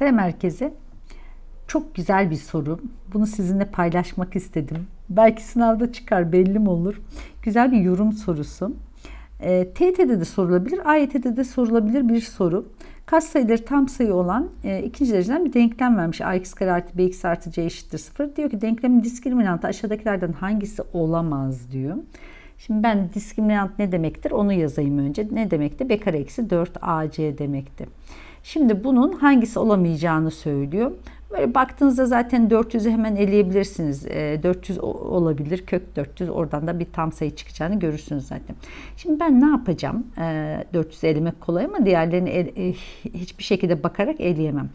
Selam herkese. Çok güzel bir soru. Bunu sizinle paylaşmak istedim. Belki sınavda çıkar belli mi olur. Güzel bir yorum sorusu. E, TYT'de de sorulabilir, AYT'de de sorulabilir bir soru. Kaç sayıları tam sayı olan e, ikinci dereceden bir denklem vermiş. ax kare artı bx artı c eşittir 0. Diyor ki denklemin diskriminantı aşağıdakilerden hangisi olamaz diyor. Şimdi ben diskriminant ne demektir onu yazayım önce. Ne demekti? b eksi 4 ac demekti. Şimdi bunun hangisi olamayacağını söylüyor. Böyle baktığınızda zaten 400'ü hemen eleyebilirsiniz. 400 olabilir, kök 400 oradan da bir tam sayı çıkacağını görürsünüz zaten. Şimdi ben ne yapacağım? 400 elemek kolay ama diğerlerini hiçbir şekilde bakarak eleyemem.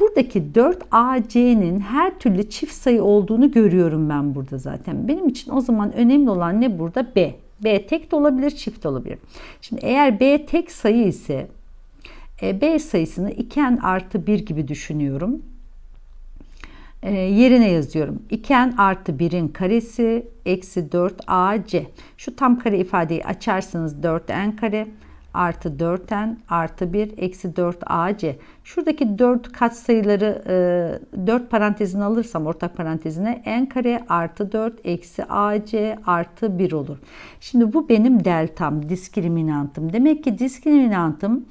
Buradaki 4AC'nin her türlü çift sayı olduğunu görüyorum ben burada zaten. Benim için o zaman önemli olan ne burada? B. B tek de olabilir, çift de olabilir. Şimdi eğer B tek sayı ise e, B sayısını 2n artı 1 gibi düşünüyorum. E, yerine yazıyorum. 2n artı 1'in karesi eksi 4 ac. Şu tam kare ifadeyi açarsanız 4n kare artı 4n artı 1 eksi 4 ac. Şuradaki 4 katsayıları e, 4 parantezine alırsam ortak parantezine n kare artı 4 eksi ac artı 1 olur. Şimdi bu benim deltam, diskriminantım. Demek ki diskriminantım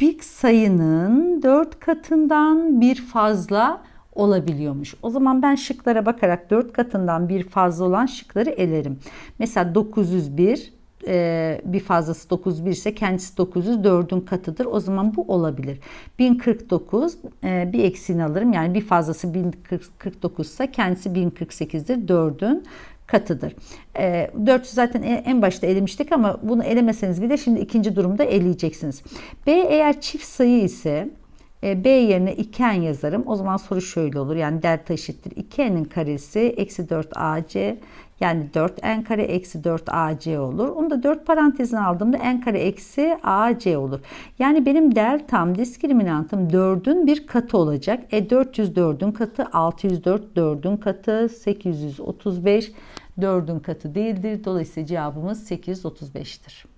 bir sayının 4 katından bir fazla olabiliyormuş. O zaman ben şıklara bakarak 4 katından bir fazla olan şıkları elerim. Mesela 901 e, bir fazlası 901 ise kendisi 904'ün katıdır. O zaman bu olabilir. 1049 e, bir eksiğini alırım. Yani bir fazlası 1049 ise kendisi 1048'dir. 4'ün katıdır. E, 400 zaten en başta elemiştik ama bunu elemeseniz bile şimdi ikinci durumda eleyeceksiniz. B eğer çift sayı ise B yerine 2n yazarım. O zaman soru şöyle olur. Yani delta eşittir 2n'in karesi eksi 4 ac yani 4n kare eksi 4 ac olur. Onu da 4 parantezine aldığımda n kare eksi ac olur. Yani benim deltam diskriminantım 4'ün bir katı olacak. E 404'ün katı 604 4'ün katı 835 4'ün katı değildir. Dolayısıyla cevabımız 835'tir.